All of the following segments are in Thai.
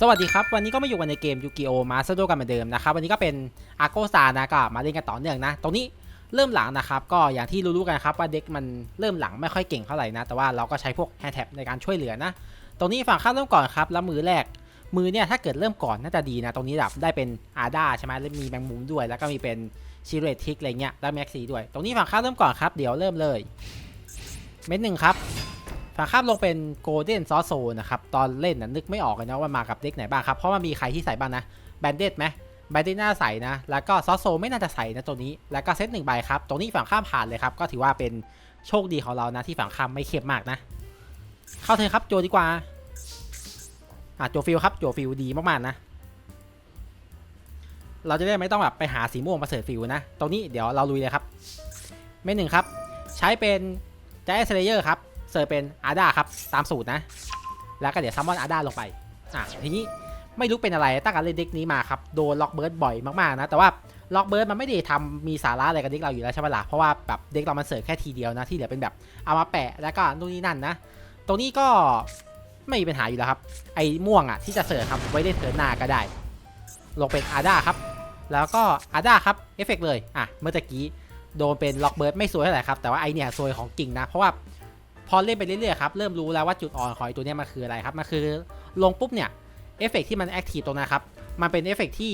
สวัสดีครับ วันนี้ก็มาอยู่กันในเกมยูกิโอมาสโดกันเหมือนเดิมนะครับ วันนี้ก็เป็นอาโกซานะก็มาเล่นกันต่อเนื่องนะ ตรงนี้เริ่มหลังนะครับ ก็อย่างที่รู้ๆกันครับว่าเด็กมันเริ่มหลังไม่ค่อยเก่งเท่าไหร่นะ แต่ว่าเราก็ใช้พวกแฮนด์แท็บในการช่วยเหลือนะ ตรงนี้ฝั่งข้าเริ่มก่อนครับ แล้วมือแรก มือเนี่ยถ้าเกิดเริ่มก่อนน่าจะดีนะ ตรงนี้แบบได้เป็นอาดาใช่ไหมแล้วมีแมงมุมด้วย แล้วก็มีเป็นชิเรทิกอะไรเงี้ย แล้วแม็กซีด้วย ตรงนี้ฝั่งข้าเริ่มก่อนครับ เดี๋ยวเริ่มเลย เม็ดหนึ่งครับ ฝั่งข้ามลงเป็นโกลเด้นซอสโซนะครับ ตอนเล่นนะนึกไม่ออกเลยนะว่ามากับเด็กไหนบ้างครับ เพราะว่ามีใครที่ใส่บ้างนะแบนเดดไหมแบนเดดน่าใส่นะ แล้วก็ซอสโซไม่น่าจะใส่นะตัวนี้ แล้วก็เซตหนึ่งใบครับตรงนี้ฝั่งข้ามผ่านเลยครับ ก็ถือว่าเป็นโชคดีของเรานะที่ฝั่งข้ามไม่เข้มมากนะ เข้าเถอะครับโจดีกว่าอะโจฟิลครับโจฟิลดีมากๆนะ เราจะได้ไม่ต้องแบบไปหาสีม่วงมาเสิร์ฟฟิลนะ ตรงนี้เดี๋ยวเราลุยเลยครับ เม็ดหนึ่งครับ ใช้เป็น j a สเลเยอร์ครับ เสิร์เป็นอาดาครับ ตามสูตรนะ แล้วก็เดี๋ยวซัมมอนอาดาลงไป อะ ทีนี้ไม่รู้เป็นอะไรตั้งแต่เล่นเด็กนี้มาครับ โดนล็อกเบิร์ดบ่อยมากๆนะ แต่ว่าล็อกเบิร์ดมันไม่ได้ทำมีสาระอะไรกับเด็กเราอยู่แล้วใช่ไหมล่ะ เพราะว่าแบบเด็กเรามันเสิร์ฟแค่ทีเดียวนะ ที่เหลือเป็นแบบเอามาแปะแล้วก็นู่นนี่นั่นนะ ตรงนี้ก็ไม่มีปัญหาอยู่แล้วครับ ไอ้ม่วงอะที่จะเสิร์ฟครับไว้ได้เทิร์นหน้าก็ได้ ลงเป็นอาดาครับ แล้วก็อาดาครับ เอฟเฟกเลย อะ เมื่อกี้โดนเป็นล็อกเบิร์ดไม่สวยเท่าไหร่ครับ แต่ว่าไอเนี่ยสวยของจริงนะ เพราะว่า พอเล่นไปเรื่อยๆครับเริ่มรู้แล้วว่าจุดอ่อนของไอตัวนี้มันคืออะไรครับมันคือลงปุ๊บเนี่ยเอฟเฟกที่มันแอคทีฟตรงนั้นครับมันเป็นเอฟเฟกที่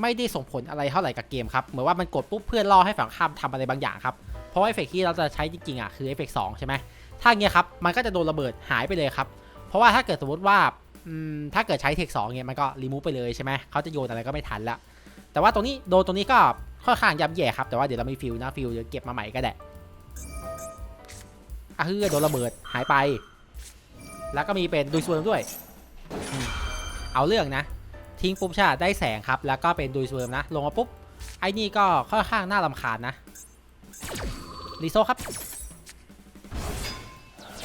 ไม่ได้ส่งผลอะไรเท่าไหร่กับเกมครับเหมือนว่ามันกดปุ๊บเพื่อล่อให้ฝั่งข้ามทำอะไรบางอย่างครับเพราะว่าเอฟเฟกที่เราจะใช้จริงๆอะคือเอฟเฟกสองใช่ไหมถ้าเงี้ยครับมันก็จะโดนระเบิดหายไปเลยครับเพราะว่าถ้าเกิดสมมติว่าถ้าเกิดใช้เทคสองเนี่ยมันก็รีมูฟไปเลยใช่ไหมเขาจะโยนอะไรก็ไม่ทันละแต่ว่าตรงนี้โดนตรงนี้ก็ค่อนข้างยับแย่ครับแต่ว่าเดี๋ยวเรามีฟิลนะฟิลเดี๋ยวเก็บมาใหม่ก็ได้ อะคือโดนระเบิดหายไป แล้วก็มีเป็นดุยสเวิร์มด้วย เอาเรื่องนะ ทิ้งปุ๊บชาได้แสงครับ แล้วก็เป็นดุยสเวิร์มนะ ลงมาปุ๊บ ไอ้นี่ก็ค่อนข้างน่ารำคาญนะรีโซครับ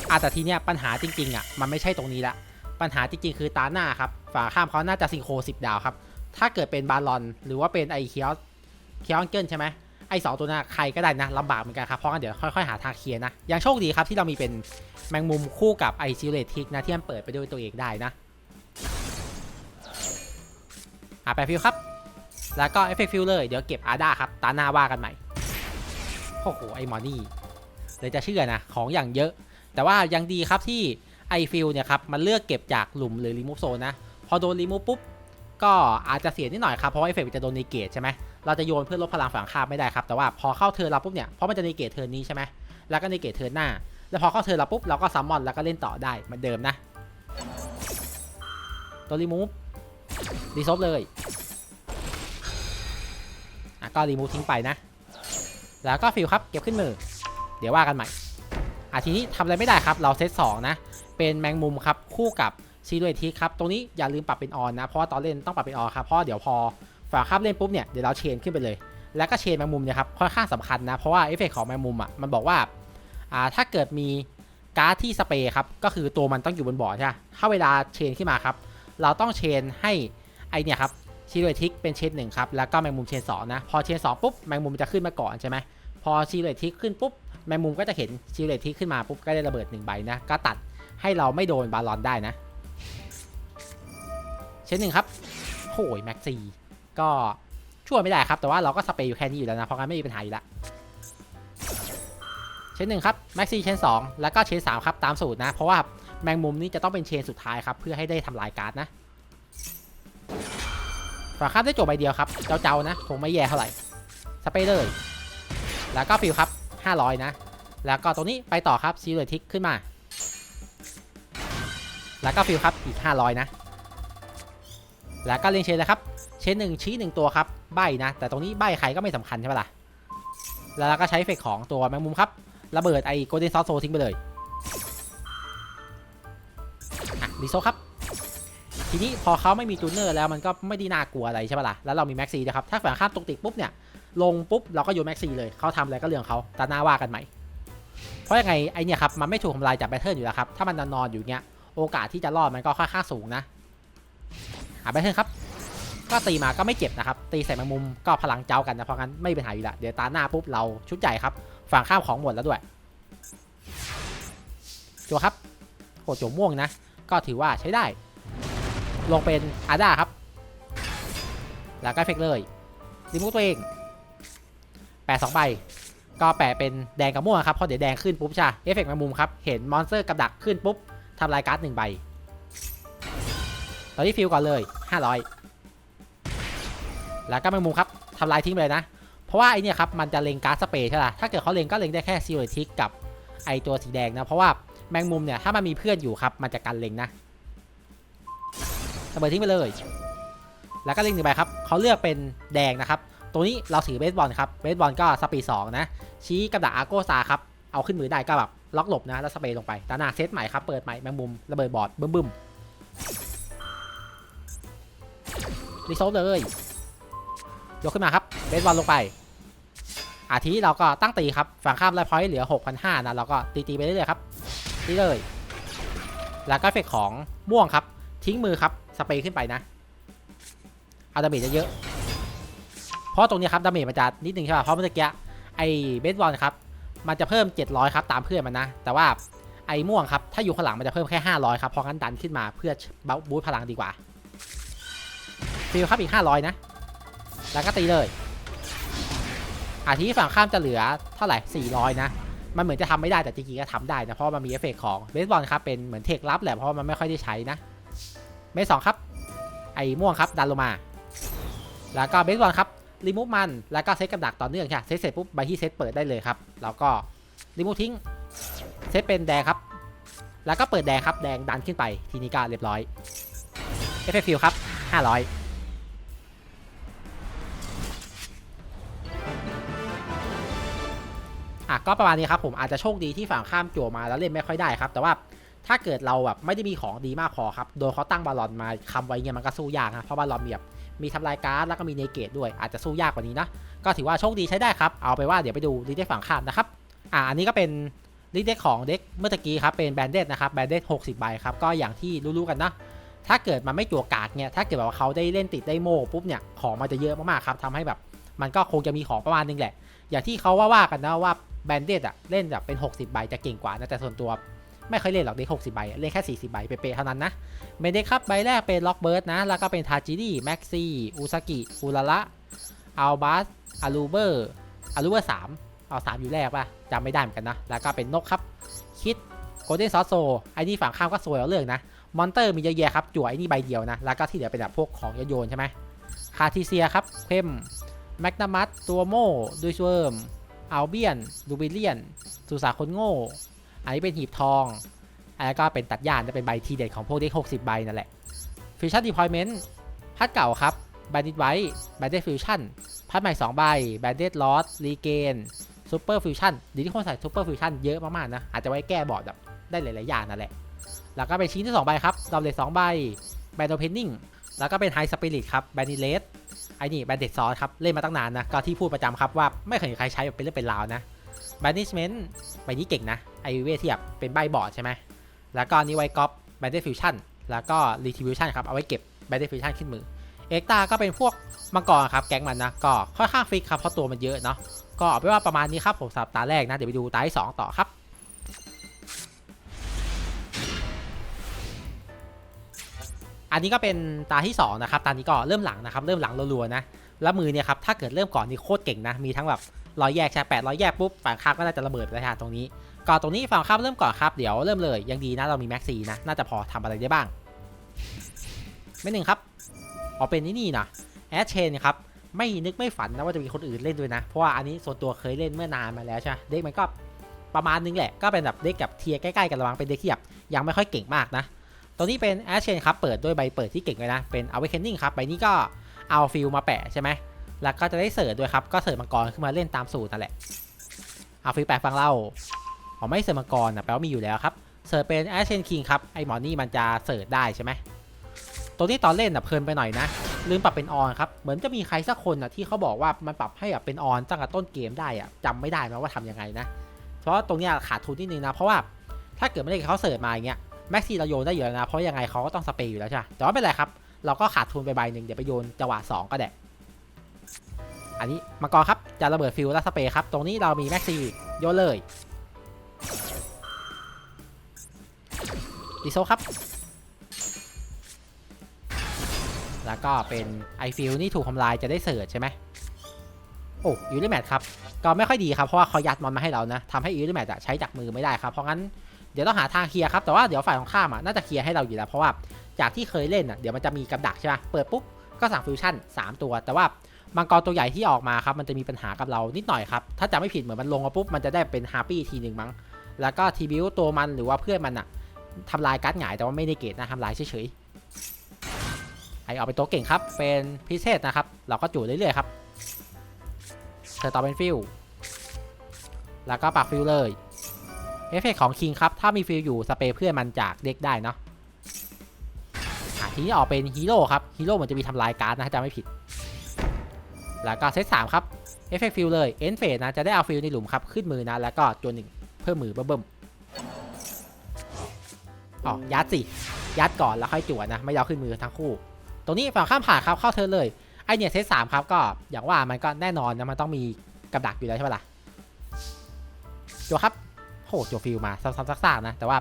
อาแต่ทีเนี้ยปัญหาจริงๆอะมันไม่ใช่ตรงนี้ละ ปัญหาจริงๆ คือตาหน้าครับฝาข้ามเขาน่าจะซิงโคร10 ดาวครับ ถ้าเกิดเป็นบาลอน หรือว่าเป็นไอเคียวเคียวเกิลใช่ไหม ไอสองตัวนั้นใครก็ได้นะลำบากเหมือนกันครับเพราะงั้นเดี๋ยวค่อยๆหาทางเคลียร์นะยังโชคดีครับที่เรามีเป็นแมงมุมคู่กับไอซิเลทิกนะที่มันเปิดไปด้วยตัวเองได้นะหาแปฟิลครับ แล้วก็เอฟเฟกฟิลเลยเดี๋ยวเก็บอาร์ดาครับตาหน้าว่ากันใหม่โอ้โหไอหมอนี่เลยจะเชื่อนะของอย่างเยอะ แต่ว่ายังดีครับที่ไอฟิลเนี่ยครับมันเลือกเก็บจากหลุมหรือรีมูฟโซนนะพอโดนรีมูฟปุ๊บ ก็อาจจะเสียนิดหน่อยครับเพราะว่าเอฟเฟกต์จะโดนในเกตใช่ไหมเราจะโยนเพื่อลดพลังฝั่งข้ามไม่ได้ครับแต่ว่าพอเข้าเทิร์นเราปุ๊บเนี่ยเพราะมันจะในเกตเทิร์นนี้ใช่ไหมแล้วก็ในเกตเทิร์นหน้า แล้วพอเข้าเทิร์นเราปุ๊บเราก็ซัมมอนแล้วก็เล่นต่อได้เหมือนเดิมนะตัวรีมูฟรีซอฟเลยอะก็รีมูฟทิ้งไปนะ แล้วก็ฟิลครับเก็บขึ้นมือ เดี๋ยวว่ากันใหม่อะทีนี้ทำอะไรไม่ได้ครับเราเซตสองนะเป็นแมงมุมครับคู่กับ ซีด้วยทีครับ ตรงนี้อย่าลืมปรับเป็นออนนะ เพราะว่าตอนเล่นต้องปรับเป็นออนครับ เพราะเดี๋ยวพอฝั่งข้ามเล่นปุ๊บเนี่ย เดี๋ยวเราเชนขึ้นไปเลย แล้วก็เชนแมงมุมเนี่ยครับ ค่อนข้างสำคัญนะ เพราะว่าเอฟเฟกของแมงมุมอะ มันบอกว่าอ่า ถ้าเกิดมีการ์ดที่สเปรย์ครับ ก็คือตัวมันต้องอยู่บนบอร์ดใช่ไหมถ้าเวลาเชนขึ้นมาครับ เราต้องเชนให้ไอเนี่ยครับซีด้วยทิกเป็นเชนหนึ่งครับ แล้วก็แมงมุมเชนสองนะ พอเชนสองปุ๊บ แมงมุมจะขึ้นมาก่อนใช่ไหมพอซีด้วยทิกขึ้นปุ๊บ แมงมุมก็จะเห็นซีด้วยทิกขึ้นมาปุ๊บ ก็ได้ระเบิดหนึ่งใบนะ ก็ตัดให้เราไม่โดนบาลอนได้นะ เช่นหนึ่งครับโอ้ยแม็กซีก็ช่วยไม่ได้ครับ แต่ว่าเราก็สเปรย์อยู่แค่นี้อยู่แล้วนะ เพราะงั้นไม่มีปัญหาอยู่ละเชนหนึ่งครับแม็กซีเชนสองแล้วก็เชนสามครับตามสูตรนะ เพราะว่าแมงมุมนี้จะต้องเป็นเชนสุดท้ายครับ เพื่อให้ได้ทำลายการ์ดนะฝาข้ามได้โจทย์ใบเดียวครับ เจ้าๆนะคงไม่แย่เท่าไหร่สเปรย์เลย แล้วก็ฟิลครับ 500 นะ แล้วก็ตรงนี้ไปต่อครับซีเรทิกขึ้นมา แล้วก็ฟิลครับอีก 500 นะ แล้วก็เรียงเชนเลยครับ เชนหนึ่งชี้หนึ่งตัวครับใบนะ แต่ตรงนี้ใบใครก็ไม่สำคัญใช่ปะล่ะ แล้วเราก็ใช้เฟกของตัวแมงมุมครับ ระเบิดไอ้โกลเด้นซอสโซทิ้งไปเลยอะรีโซครับ ทีนี้พอเขาไม่มีจูเนอร์แล้วมันก็ไม่ได้น่ากลัวอะไรใช่ปะล่ะ แล้วเรามีแม็กซี่นะครับ ถ้าฝั่งข้ามตกติกปุ๊บเนี่ย ลงปุ๊บเราก็โยนแม็กซี่เลยเขาทำอะไรก็เรื่องเขาตาหน้าว่ากันใหม่ เพราะยังไงไอเนี่ยครับมันไม่ถูกทำลายจากแบตเทิลอยู่แล้วครับ ถ้ามันนอนอยู่เงี้ย โอกาสที่จะรอดมันก็ค่อนข้างสูงนะ อะแบตเทิลครับ ก็ตีมาก็ไม่เจ็บนะครับ ตีใส่แมงมุมก็พลังเจ้ากันนะเพราะงั้นไม่มีปัญหาอยู่ละเดี๋ยวตาหน้าปุ๊บเราชุดใหญ่ครับฝั่งข้ามของหมดแล้วด้วยจัวครับโหจัวม่วงนะ ก็ถือว่าใช้ได้ ลงเป็นอาด้าครับ แล้วก็เฟกเลยรีมูฟตัวเองแปะสองใบก็แปะเป็นแดงกับม่วงครับเพราะเดี๋ยวแดงขึ้นปุ๊บใช่เอฟเฟกต์แมงมุมครับ เห็นมอนสเตอร์กับดักขึ้นปุ๊บทำลายการ์ดหนึ่งใบ ตอนนี้ฟิลก่อนเลย 500 แล้วก็แมงมุมครับทำลายทิ้งไปเลยนะ เพราะว่าไอเนี่ยครับมันจะเล็งการ์ดสเปรย์ใช่ไหมถ้าเกิดเขาเล็งก็เล็งได้แค่ซีโรทิกกับไอตัวสีแดงนะ เพราะว่าแมงมุมเนี่ยถ้ามันมีเพื่อนอยู่ครับมันจะกันเล็งนะระเบิดทิ้งไปเลย แล้วก็เล็งหนึ่งใบครับเขาเลือกเป็นแดงนะครับ ตัวนี้เราถือเบสบอลครับ เบสบอลก็สปีดสองนะ ชี้กับดักอาร์โกซาครับ เอาขึ้นมือได้ก็แบบล็อกหลบนะ แล้วสเปรย์ลงไปตาหน้าเซตใหม่ครับ เปิดใหม่แมงมุมระเบิดบอดบึ้มบึ้ม รีโซลเลยยกขึ้นมาครับเบสบอลลงไป อาทีเราก็ตั้งตีครับฝั่งข้ามไลฟ์พอยต์เหลือ 6,500นะเราก็ตีตีไปเรื่อยๆครับตีเลย แล้วก็เฟเฟกของม่วงครับ ทิ้งมือครับสเปรย์ขึ้นไปนะเอาดาเมจเยอะๆเพราะตรงนี้ครับดาเมจมันจะนิดนึงใช่ป่ะเพราะเมื่อกี้ไอ้เบสบอลครับมันจะเพิ่ม 700 ครับ ตามเพื่อนมันนะ แต่ว่าไอ้ม่วงครับ ถ้าอยู่ข้างหลังมันจะเพิ่มแค่ 500 ครับ เพราะงั้นดันขึ้นมาเพื่อบูทพลังดีกว่า ฟิลครับอีก 500 นะ แล้วก็ตีเลยอาทีฝั่งข้ามจะเหลือเท่าไหร่ 400 นะ มันเหมือนจะทำไม่ได้แต่จริงๆก็ทำได้นะ เพราะมันมีเอฟเฟกของเบสบอลครับ เป็นเหมือนเทคลับแหละ เพราะมันไม่ค่อยได้ใช้นะเบสสองครับ ไอ้ม่วงครับ ดันลงมา แล้วก็เบสบอลครับ รีมูฟมัน แล้วก็เซตกับดักต่อเนื่องใช่เซตเสร็จปุ๊บใบที่เซตเปิดได้เลยครับ แล้วก็รีมูฟทิ้ง เซตเป็นแดงครับ แล้วก็เปิดแดงครับ แดงดันขึ้นไป ทีนี้ก็เรียบร้อย เอฟเฟกฟิลครับ 500 อะก็ประมาณนี้ครับผมอาจจะโชคดีที่ฝั่งข้ามจั่วมาแล้วเล่นไม่ค่อยได้ครับ แต่ว่าถ้าเกิดเราแบบไม่ได้มีของดีมากพอครับโดนเขาตั้งบอลลอนมาคำไว้เงี้ยมันก็สู้ยากนะเพราะบอลลอนมีแบบมีทำลายการ์ดแล้วก็มีเนเกตด้วยอาจจะสู้ยากกว่านี้นะก็ถือว่าโชคดีใช้ได้ครับเอาไปว่าเดี๋ยวไปดูลิเด็กฝั่งข้ามนะครับอ่าอันนี้ก็เป็นลิเด็กของเด็กเมื่อกี้ครับเป็นแบนเดดนะครับแบนเดด60ใบครับก็อย่างที่รู้ๆกันนะถ้าเกิดมันไม่จั่วกากเนี่ยถ้าเกิดแบบว่าเขาได้เล่นติดได้โม่ปุ๊บเนี่ยของมันจะเยอะมากๆครับทำให้แบบ มันก็คงจะมีของประมาณนึงแหละ อย่างที่เขาว่าว่ากันนะว่า แบนเดดอะเล่นแบบเป็น 60 ใบจะเก่งกว่านะแต่ส่วนตัวไม่เคยเล่นหรอกเด็ก60 ใบอะเล่นแค่ 40 ใบเป๊ะๆเท่านั้นนะเมนเด็กครับใบแรกเป็นล็อกเบิร์ดนะ แล้วก็เป็นทาจิริแม็กซี่อุซากิอุระระอัลบัสอารูเบอร์อารูเบอร์สามเอาสามอยู่แรกป่ะจำไม่ได้เหมือนกันนะ แล้วก็เป็นนกครับ คิดโกลเด้นซอสโซไอ้นี่ฝั่งข้ามก็สวยเอาเรื่องนะ มอนเตอร์มีเยอะแยะครับ จั่วไอ้นี่ใบเดียวนะ แล้วก็ที่เหลือเป็นแบบพวกของโยนใช่ไหมคาทิเซียครับเข้มแมกนามัสตัวโม่ดูชเวิร์ม อัลเบียนดูบิเลียน สุสาคนโง่ อันนี้เป็นหีบทอง อันนี้ก็เป็นตัดย่านจะเป็นใบทีเด็ดของพวกเด็ก60 ใบนั่นแหละฟิวชั่นดีพอยเมนต์พัดเก่าครับแบนดิตไว้แบนเดตฟิวชั่นพัดใหม่ 2 ใบแบนเดตลอสรีเกนซูเปอร์ฟิวชั่นดีที่คนใส่ซูเปอร์ฟิวชั่นเยอะมากๆนะ อาจจะไว้แก้บอร์ดแบบได้หลาย ๆ อย่างนั่นแหละ แล้วก็เป็นชิ้นที่ 2 ใบครับดอมเลสสองใบแบนโดเพนนิ่งแล้วก็เป็นไฮสปิริตครับแบนดิเลส ไอ้นี่แบนเด็ดซอสครับ เล่นมาตั้งนานนะ ก็ที่พูดประจำครับว่าไม่เคยมีใครใช้แบบเป็นเรื่องเป็นราวนะแบนดิชเมนต์ใบนี้เก่งนะ ไอเวทที่แบบเป็นใบบอร์ดใช่ไหมแล้วก็อันนี้ไว้ก๊อปแบนเดฟิวชั่นแล้วก็รีทิวิชั่นครับ เอาไว้เก็บแบนเดฟิวชั่นขึ้นมือเอ็กตาก็เป็นพวกมังกรครับแก๊งมันนะก็ค่อนข้างฟิกครับเพราะตัวมันเยอะเนาะก็เอาไปว่าประมาณนี้ครับผมสำหรับตาแรกนะเดี๋ยวไปดูตาที่2ต่อครับ อันนี้ก็เป็นตาที่2นะครับตานี้ก็เริ่มหลังนะครับเริ่มหลังรัวๆนะแล้วมือเนี่ยครับถ้าเกิดเริ่มก่อนนี่โคตรเก่งนะมีทั้งแบบร้อยแยกใช่แปดร้อยแยกปุ๊บฝั่งข้างก็น่าจะระเบิดไปแล้วตรงนี้ก่อนตรงนี้ฝั่งข้ามเริ่มก่อนครับเดี๋ยวเริ่มเลยยังดีนะเรามีแม็กซีนะน่าจะพอทำอะไรได้บ้างไม่หนึ่งครับออกเป็นนี่นี่นะแอชเชนครับไม่นึกไม่ฝันนะว่าจะมีคนอื่นเล่นด้วยนะ เพราะว่าอันนี้ส่วนตัวเคยเล่นเมื่อนานมาแล้วใช่ไหมเด็กมันก็ประมาณนึงแหละก็เป็นแบบเด็กกับเทียใกล้ๆกันระวังเป็นเด็กที่แบบยังไม่ค่อยเก่งมากนะ ตัวนี้เป็นแอชเชนครับเปิดด้วยใบเปิดที่เก่งเลยนะ เป็น Awakening ครับใบนี้ก็เอาฟิลมาแปะใช่ไหมแล้วก็จะได้เสิร์ชด้วยครับ ก็เสิร์ชมังกรขึ้นมาเล่นตามสูตรนั่นแหละเอาฟิลแปะฟังเล่าอ๋อไม่เสิร์ชมังกรนะแปลว่ามีอยู่แล้วครับเสิร์ชเป็นแอชเชนคิงครับไอหมอนี่มันจะเสิร์ชได้ใช่ไหมตัวนี้ตอนเล่นอะเพลินไปหน่อยนะลืมปรับเป็นออนครับเหมือนจะมีใครสักคนอะที่เขาบอกว่ามันปรับให้แบบเป็นออนตั้งแต่ต้นเกมได้อะจำไม่ได้นะว่าทำยังไงนะ เพราะตรงเนี้ยขาดทุนนิดนึงนะเพราะว่าถ้าเกิดไม่ได้เขาเสิร์ชมาอย่างเงี้ย แม็กซี่เราโยนได้เยอะนะ เพราะยังไงเขาก็ต้องสเปรย์อยู่แล้วใช่ไหมแต่ว่าไม่เป็นไรครับ เราก็ขาดทุนไปใบหนึ่งเดี๋ยวไปโยนจังหวะ 2 ก็ได้ อันนี้มังกรครับจะระเบิดฟิลและสเปรย์ครับ ตรงนี้เรามีแม็กซี่โยนเลยดิโซครับ แล้วก็เป็นไอฟิลนี่ถูกทำลายจะได้เสิร์ชใช่ไหมโอ้ยูริแมทครับ ก็ไม่ค่อยดีครับ เพราะว่าเขายัดมอนมาให้เรานะทำให้ยูริแมทใช้จากมือไม่ได้ครับ เพราะงั้น ดี๋ยวต้องหาทางเคลียร์ครับ แต่ว่าเดี๋ยวฝ่ายของข้ามอะน่าจะเคลียร์ให้เราอยู่แล้วเพราะว่าจากที่เคยเล่นอะเดี๋ยวมันจะมีกับดักใช่ไหมเปิดปุ๊บก็สั่งฟิวชั่น 3 ตัว แต่ว่ามังกรตัวใหญ่ที่ออกมาครับมันจะมีปัญหากับเรานิดหน่อยครับ ถ้าจำไม่ผิดเหมือนมันลงมาปุ๊บมันจะได้เป็นฮาร์ปี้ทีหนึ่งมั้ง แล้วก็ทีบิวตัวมันหรือว่าเพื่อนมันอะทำลายการ์ดหงายแต่ว่าไม่ได้เกตนะทำลายเฉยๆไอเอาไปตัวเก่งครับเป็นพิเศษนะครับ เราก็จู่เรื่อยๆครับเธอต่อเป็นฟิลแล้วก็ปักฟิลเลย เอฟเฟกของคิงครับ ถ้ามีฟิลอยู่สเปรย์เพื่อนมันจากเด็กได้เนาะทีนี้ออกเป็นฮีโร่ครับฮีโร่เหมือนจะมีทำลายการ์ดนะถ้าจำไม่ผิด แล้วก็เซตสามครับเอฟเฟกฟิลเลยเอ็นเฟสนะจะได้เอาฟิลในหลุมครับขึ้นมือนะแล้วก็จวนหนึ่งเพิ่มมือเบิ่มๆอ๋อยัดสิยัดก่อนแล้วค่อยจวนะไม่ยาวขึ้นมือทั้งคู่ ตรงนี้ฝั่งข้ามผ่านครับเข้าเธอเลยไอเนี่ยเซตสามครับก็อย่างว่ามันก็แน่นอนนะมันต้องมีกับดักอยู่แล้วใช่ไหมล่ะจั่วครับ โหดจั่วฟิลมาซ้ำๆซากๆนะ แต่ว่า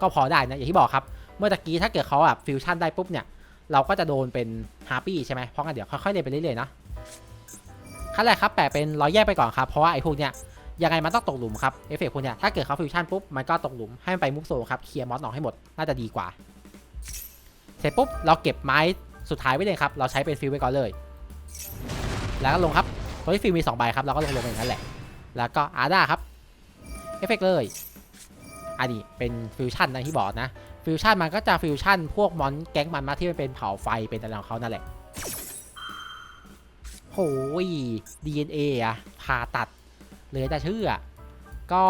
ก็พอได้นะ อย่างที่บอกครับ เมื่อตะกี้ถ้าเกิดเขาแบบฟิวชั่นได้ปุ๊บเนี่ย เราก็จะโดนเป็นฮาร์ปี้ใช่ไหมเพราะงั้นเดี๋ยวค่อยๆเล่นไปเรื่อยๆนะขั้นแรกครับแปะเป็นร้อยแยกไปก่อนครับเพราะว่าไอ้พวกเนี้ยยังไงมันต้องตกหลุมครับเอฟเฟกต์พวกเนี้ยถ้าเกิดเขาฟิวชั่นปุ๊บมันก็ตกหลุมให้มันไปมุกโซครับเคลียร์มอสออกให้หมดน่าจะดีกว่า เสร็จปุ๊บเราเก็บไม้สุดท้ายไว้เลยครับเราใช้เป็นฟิลไปก่อนเลย แล้วก็ลงครับตัวที่ฟิลมี2ใบครับเราก็ลงลงอย่างนั้นแหละ แล้วก็อาด้าครับ เอฟเฟกต์เลยอันนี้เป็นฟิวชั่นนะที่บอกนะฟิวชั่นมันก็จะฟิวชั่นพวกมอนแก๊งมันมาที่มันเป็นเผาไฟเป็นอะไรของเขานั่นแหละโหย DNA อะผ่าตัดเหลยจะเชื่อ ก็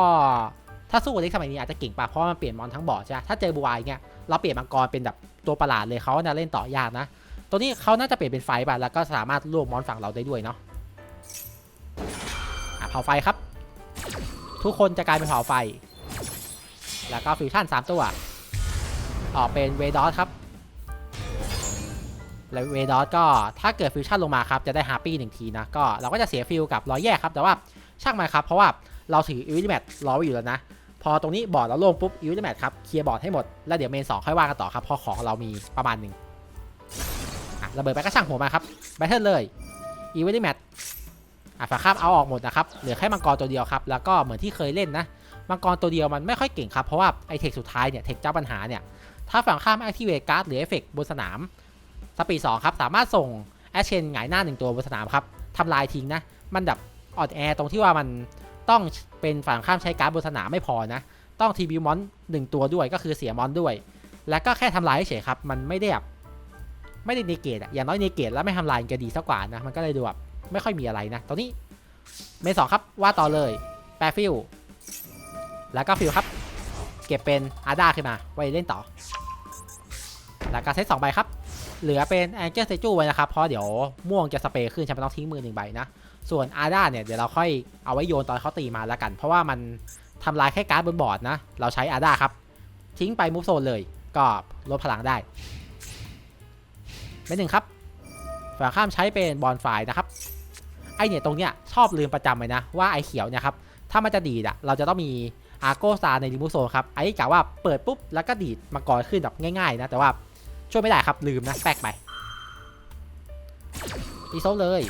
ถ้าสู้เล็กสมัยนี้อาจจะเก่งป่ะเพราะมันเปลี่ยนมอนทั้งบอร์ดใช่ไหมถ้าเจอบัวอย่างเงี้ยเราเปลี่ยนมังกรเป็นแบบตัวประหลาดเลยเขาจะเล่นต่อยากนะ ตัวนี้เขาน่าจะเปลี่ยนเป็นไฟป่ะแล้วก็สามารถรวบมอนฝั่งเราได้ด้วยเนาะเผาไฟครับ ทุกคนจะกลายเป็นเผาไฟ แล้วก็ฟิวชั่น 3 ตัว ออกเป็นเวดอสครับ และเวดอสก็ถ้าเกิดฟิวชั่นลงมาครับ จะได้ฮาร์ปี้หนึ่งทีนะ ก็เราก็จะเสียฟิลกับร้อยแยกครับ แต่ว่าช่างมันครับ เพราะว่าเราถืออิวิลิแมทรอไว้อยู่แล้วนะ พอตรงนี้บอร์ดเราโล่งปุ๊บอิวิลิแมทครับ เคลียร์บอร์ดให้หมด แล้วเดี๋ยวเมนสองค่อยว่ากันต่อครับพราะของเรามีประมาณหนึ่งระเบิดไปก็ช่างหัวมาครับ แบทเทิลเลยอิวิลแมท อะฝาคาบเอาออกหมดนะครับเหลือแค่มังกรตัวเดียวครับแล้วก็เหมือนที่เคยเล่นนะมังกรตัวเดียวมันไม่ค่อยเก่งครับเพราะว่าไอเทคสุดท้ายเนี่ยเทคเจ้าปัญหาเนี่ยถ้าฝั่งข้ามแอคทีเวตการ์ดหรือเอฟเฟกบนสนามสปีดสองครับสามารถส่งแอชเชนหงายหน้าหนึ่งตัวบนสนามครับทำลายทิ้งนะมันแบบออดแอร์ตรงที่ว่ามันต้องเป็นฝั่งข้ามใช้การ์ดบนสนามไม่พอนะต้องทีบิวมอนหนึ่งตัวด้วยก็คือเสียมอนด้วย แล้วก็แค่ทำลายเฉยครับมันไม่ได้แบบไม่ได้เนเกตอะอย่างน้อยเนเกตแล้วไม่ทำลายจะดีสักกว่านะมันก็เลยดูแบบ ไม่ค่อยมีอะไรนะตอนนี้เมนสองครับว่าต่อเลยแปรฟิลแล้วก็ฟิลครับ เก็บเป็นอาด้าขึ้นมาไว้เล่นต่อ แล้วก็เซตสองใบครับ เหลือเป็นแองเจิลเซจูไว้นะครับ เพราะเดี๋ยวม่วงจะสเปรย์ขึ้นใช่ไหมต้องทิ้งมือหนึ่งใบนะ ส่วนอาด้าเนี่ยเดี๋ยวเราค่อยเอาไว้โยนตอนเขาตีมาแล้วกัน เพราะว่ามันทำลายแค่การ์ดบนบอร์ดนะ เราใช้อาด้าครับ ทิ้งไปมูฟโซนเลย ก็ลดพลังได้เป็นหนึ่งครับฝั่งข้ามใช้เป็นบอลไฟนะครับ เนี่ยตรงเนี้ยชอบลืมประจำเลยนะว่าไอเขียวเนี่ยครับถ้ามันจะดีดอะเราจะต้องมีอาร์โกซาในริมูโซครับไอ้กะว่าเปิดปุ๊บแล้วก็ดีดมังกรขึ้นแบบง่ายๆนะแต่ว่าช่วยไม่ได้ครับลืมนะแปลกไปตีโซเลย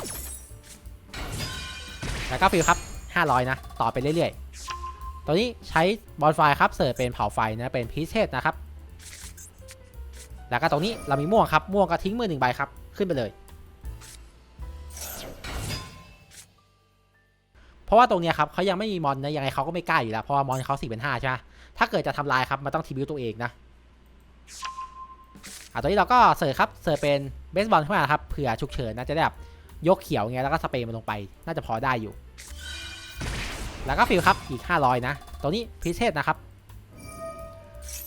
แล้วก็ฟิลครับ 500 นะ ต่อไปเรื่อยๆ ตัวนี้ใช้บอลไฟครับ เสิร์ฟเป็นเผาไฟนะ เป็นพิเศษนะครับ แล้วก็ตรงนี้เรามีม่วงครับ ม่วงก็ทิ้งมือหนึ่งใบครับ ขึ้นไปเลย เพราะว่าตรงเนี้ยครับเขายังไม่มีมอนนะยังไงเขาก็ไม่กล้าอยู่แล้วเพราะว่ามอนเขาสี่เป็นห้าใช่ไหมถ้าเกิดจะทำลายครับมันต้องทีบิวตัวเองนะอะตอนนี้เราก็เสิร์ฟครับเสิร์ฟเป็นเบสบอลขึ้นมาครับเผื่อฉุกเฉินนะจะได้แบบยกเขียวไงแล้วก็สเปรย์มันลงไป น่าจะพอได้อยู่ แล้วก็ฟิลครับอีก 500 นะ ตัวนี้พิเศษนะครับ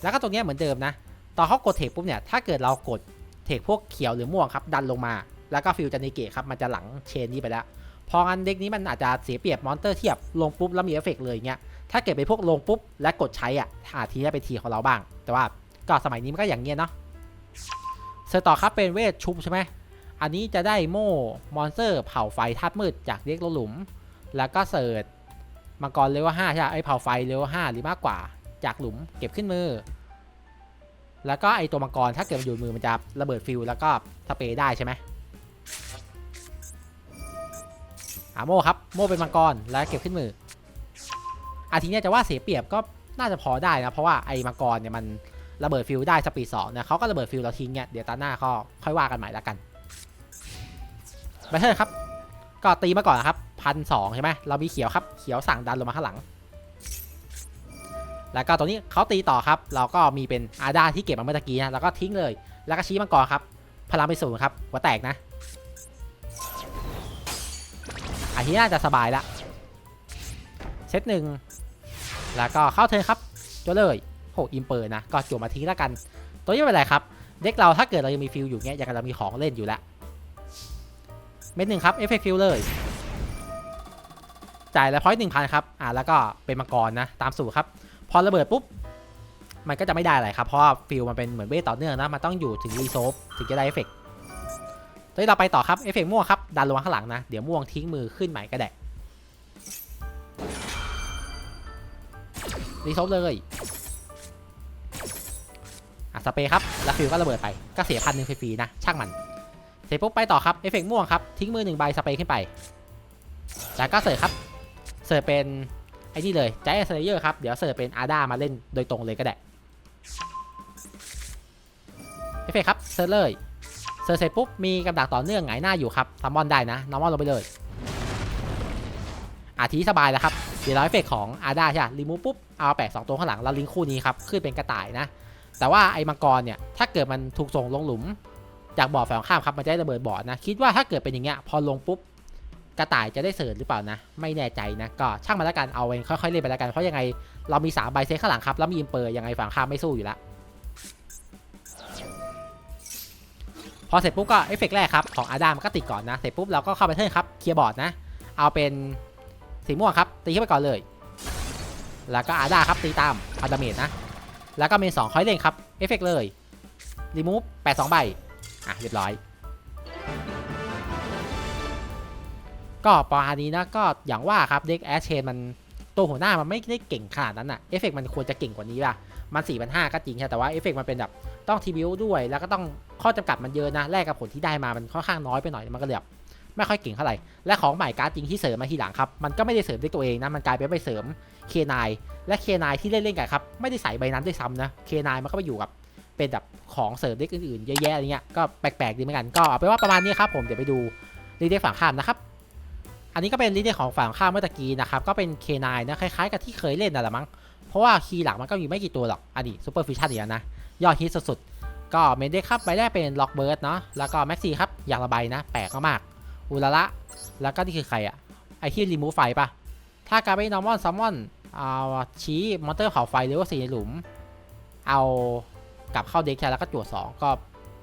แล้วก็ตรงนี้เหมือนเดิมนะ ตอนเขากดเทคปุ๊บเนี่ยถ้าเกิดเรากดเทคพวกเขียวหรือม่วงครับดันลงมา แล้วก็ฟิลจะเนเกตครับมันจะหลังเชนนี้ไปแล้ว พองั้นเด็กนี้มันอาจจะเสียเปรียบมอนเตอร์เทียบลงปุ๊บแล้วมีเอฟเฟกต์เลยเงี้ย ถ้าเกิดเป็นพวกลงปุ๊บและกดใช้อะอาทีนี้เป็นทีของเราบ้าง แต่ว่าก็สมัยนี้มันก็อย่างเงี้ยเนาะเซอร์ต่อครับเป็นเวทชุบใช่ไหม อันนี้จะได้โม่มอนสเตอร์เผาไฟธาตุมืดจากเด็กลหลุม แล้วก็เสิร์ตมังกรเลเวลห้าใช่ไหมไอเผาไฟเลเวลห้าหรือมากกว่าจากหลุมเก็บขึ้นมือ แล้วก็ไอตัวมังกรถ้าเกิดมันอยู่มือมันจะระเบิดฟิวแล้วก็สเปรย์ได้ใช่ไหม อ่าโม่ครับ โม่เป็นมังกรแล้วเก็บขึ้นมืออาทีเนี้ยจะว่าเสียเปรียบก็น่าจะพอได้นะ เพราะว่าไอ้มังกรเนี่ยมันระเบิดฟิวได้สปีดสองเนี่ยเขาก็ระเบิดฟิวเราทิ้งเนี่ยเดี๋ยวตาหน้าก็ค่อยว่ากันใหม่แล้วกันไปเถอะครับ ก็ตีมาก่อนนะครับพันสองใช่ไหมเรามีเขียวครับเขียวสั่งดันลงมาข้างหลัง แล้วก็ตัวนี้เขาตีต่อครับ เราก็มีเป็นอาดาที่เก็บมาเมื่อตะกี้นะแล้วก็ทิ้งเลย แล้วก็ชี้มังกรครับ พลังไปสูงครับหัวแตกนะ อันนี้น่าจะสบายละเซตหนึ่งแล้วก็เข้าเทิร์นครับจัวเลยโหอิมเปอร์นะ ก็จั่วมาทิ้งแล้วกัน ตัวนี้ไม่เป็นไรครับ เด็กเราถ้าเกิดเรายังมีฟิลอยู่เนี้ยยังกำลังมีของเล่นอยู่แล้ว เม็ดหนึ่งครับ เอฟเฟกฟิลเลย จ่ายแล้วพอยต์หนึ่งพันครับ อ่าแล้วก็เป็นมังกรนะ ตามสูตรครับ พอระเบิดปุ๊บ มันก็จะไม่ได้อะไรครับ เพราะว่าฟิลมันเป็นเหมือนเวทต่อเนื่องนะ มันต้องอยู่ถึงรีโซฟถึงจะได้เอฟเฟกต์ ตอนนี้เราไปต่อครับเอฟเฟกต์ม่วงครับดันลงข้างหลังนะ เดี๋ยวม่วงทิ้งมือขึ้นใหม่ก็ได้รีโซฟเลยอะสเปรย์ครับแล้วฟิลก็ระเบิดไปก็เสียพันหนึ่งฟรีๆนะช่างมัน เสร็จปุ๊บไปต่อครับเอฟเฟกต์ม่วงครับทิ้งมือหนึ่งใบสเปรย์ขึ้นไปแล้วก็เสิร์ฟครับเสิร์ฟเป็นไอ้นี่เลยใจแอนสเลเยอร์ครับเดี๋ยวเสิร์ฟเป็นอาด้ามาเล่นโดยตรงเลยก็ได้เอฟเฟกต์ครับเสิร์ฟเลย เสิร์ฟเสร็จปุ๊บมีกำดักต่อเนื่องไงหน้าอยู่ครับซัมมอนได้นะนอร์มอลลงไปเลยอาทีสบายแล้วครับเดี๋ยวราเอฟเฟกของอาด้าใช่ไหมรีมูปุ๊บเอาแปะสองตัวข้างหลังแล้วลิงคู่นี้ครับขึ้นเป็นกระต่ายนะ แต่ว่าไอ้มังกรเนี่ยถ้าเกิดมันถูกส่งลงหลุม จากบ่อฝั่งข้ามครับมันจะได้ระเบิดบ่อนะคิดว่าถ้าเกิดเป็นอย่างเงี้ยพอลงปุ๊บกระต่ายจะได้เสิร์ฟหรือเปล่านะ ไม่แน่ใจนะก็ช่างมันแล้วกันเอาเองค่อยๆเล่นไปแล้วกันเพราะยังไงเรามี3ใบเซตข้างหลังครับแล้วมีอิมเปอร์ยังไงฝั่งข้ามไม่สู้อยู่แล้ว พอเสร็จปุ๊บก็เอฟเฟกต์แรกครับของอาดามก็ติดก่อนนะ เสร็จปุ๊บเราก็เข้าไปเทิร์นครับเคลียร์บอร์ดนะ เอาเป็นสีม่วงครับ ตีเข้าไปก่อนเลย แล้วก็อาดาครับตีตามอาดาเมจนะ แล้วก็เมนสองคอยเล่นครับเอฟเฟกต์เลยรีมูฟแปดสองใบอะเรียบร้อย ก็ประมาณนี้นะก็อย่างว่าครับเด็กแอชเชนมันตัวหัวหน้ามันไม่ได้เก่งขนาดนั้นอะเอฟเฟกมันควรจะเก่งกว่านี้ป่ะมัน4 5 0 0ก็จริงใช่แต่ว่าเอฟเฟกมันเป็นแบบต้องทีบิวด้วยแล้วก็ต้อง ข้อจำกัดมันเยอะนะแลกกับผลที่ได้มามันค่อนข้างน้อยไปหน่อยมันก็เลยแบบไม่ค่อยเก่งเท่าไหร่และของใหม่การ์ดจริงที่เสริมมาทีหลังครับมันก็ไม่ได้เสริมด้วยตัวเองนะมันกลายเป็นไปเสริม K9 และ K9 ที่เล่นเล่นกันครับไม่ได้ใส่ใบนั้นด้วยซ้ำนะ K9 มันก็ไปอยู่กับเป็นแบบของเสริมเด็กอื่นๆเยอะแยะอะไรเงี้ยก็แปลกๆดีเหมือนกันก็เอาไปว่าประมาณนี้ครับผมเดี๋ยวไปดูรีเด็กฝั่งข้ามนะครับอันนี้ก็เป็นลิสต์ของฝั่งข้ามเมื่อตะกี้นะครับก็เป็น K9 นายนะคล้ายๆกับที่เคยเล่นนั่นแหละมั้งเพราะว่าคีย์หลักมันก็มีไม่กี่ตัวหรอกอันนี้ซูเปอร์ฟิชชั่นอีกแล้วนะยอดฮิตสุด ก็เมนเดครับใบแรกเป็นล็อกเบิร์ดเนาะแล้วก็แม็กซี่ครับอย่างละใบนะ แปลกมากๆอุลาระแล้วก็นี่คือใครอะไอที่รีมูฟไฟปะถ้าการไปนอร์มอนซัมมอนเอาชี้มอนเตอร์เผาไฟหรือว่าสีในหลุม เอากลับเข้าเด็กใช้แล้วก็จวดสองก็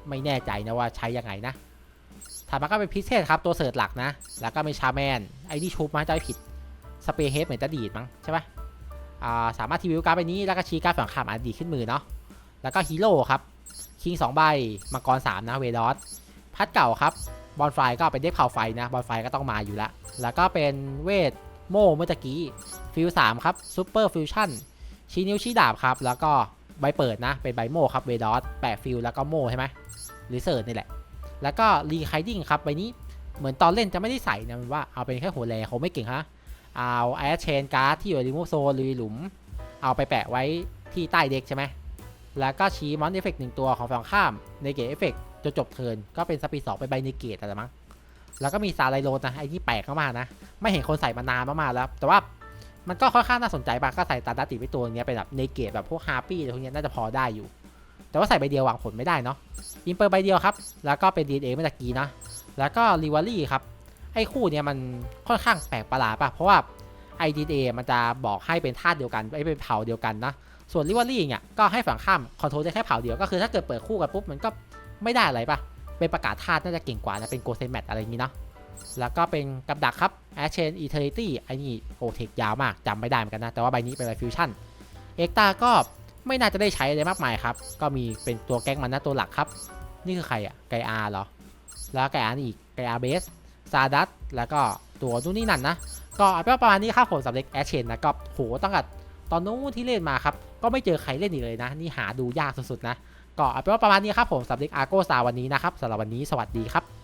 ไม่แน่ใจนะว่าใช้ยังไงนะถัดมาก็เป็นพิเศษครับตัวเสิร์ชหลักนะ แล้วก็เป็นชาแมน ไอ้นี่ชูปมาจะไม่ผิด สเปรย์เฮดเหมือนจะดีดมั้งใช่ปะอ่าสามารถทีวิวการ์ดใบนี้แล้วก็ชี้การ์ดฝั่งข้ามอาดีขึ้นมือเนาะ แล้วก็ฮีโร่ครับ คิงสองใบมังกรสามนะเวดอสพัดเก่าครับบอลไฟก็เป็นเด็กเผาไฟนะบอลไฟก็ต้องมาอยู่แล้วแล้วก็เป็นเวทโม่เมื่อกี้ฟิวสามครับซูเปอร์ฟิวชั่นชี้นิ้วชี้ดาบครับ แล้วก็ใบเปิดนะ เป็นใบโม่ครับเวดอสแปะฟิวแล้วก็โม่ใช่ไหมรีเซิร์นี่แหละ แล้วก็รีไคดิ้งครับใบนี้เหมือนตอนเล่นจะไม่ได้ใส่นะมันว่าเอาเป็นแค่หัวแรเขาไม่เก่งฮะเอาแอชเชนการ์ดที่อยู่ในรีโมโซนหรือหลุม เอาไปแปะไว้ที่ใต้เด็กใช่ไหม แล้วก็ชี้มอนเอฟเฟกหนึ่งตัวของฝั่งข้ามในเกตเอฟเฟกจนจบเทิร์นก็เป็นสปีดสองไปใบในเกตอะไรมั้งแล้วก็มีซาไลโรนะไอ้ที่แปลกมากนะ ไม่เห็นคนใส่มานานมากๆแล้ว แต่ว่ามันก็ค่อนข้างน่าสนใจปะก็ใส่ตาดัตติไว้ตัวเนี้ยเป็นแบบในเกตแบบพวกฮาร์ปี้อะไรพวกเนี้ยน่าจะพอได้อยู่ แต่ว่าใส่ใบเดียวหวังผลไม่ได้เนาะอินเปอร์ใบเดียวครับ แล้วก็เป็น DNA เมื่อกี้นะแล้วก็ริวอรี่ครับไอ้คู่เนี้ยมันค่อนข้างแปลกประหลาดป่ะเพราะว่าไอ DNA มันจะบอกให้เป็นธาตุเดียวกันไอ้เป็นเผ่าเดียวกันนะ ส่วนริวอรี่เนี่ยก็ให้ฝั่งข้ามคอนโทรลได้แค่เผ่าเดียวก็คือถ้าเกิดเปิดคู่กันปุ๊บมันก็ไม่ได้อะไรปะเป็นประกาศธาตุน่าจะเก่งกว่านะเป็นโกเซนแมทอะไรนี้เนาะแล้วก็เป็นกับดักครับ a s h e n Eternity ไอ้นี่โอเทคยาวมากจำไม่ได้เหมือนกันนะ แต่ว่าใบนี้เป็นใบฟิวชั่นเอ็กตาก็ไม่น่าจะได้ใช้อะไรมากมายครับ ก็มีเป็นตัวแก๊งมันนะตัวหลักครับ นี่คือใครอะไกอาเหรอ แล้วไกอานี่อีกไกอาเบสซาดัสแล้วก็ตัวนู่นนี่นั่นนะ ก็เอาเป็นประมาณนี้ครับผมสำหรับเด็กแอชเชนนะก็โหตั้งแต่ตอนนู้นที่เล่นมาครับ ก็ไม่เจอใครเล่นอีกเลยนะ นี่หาดูยากสุดๆนะ ก็เอาเป็นว่าประมาณนี้ครับผมสำหรับเด็กอาร์โกซาวันนี้นะครับสำหรับวันนี้สวัสดีครับ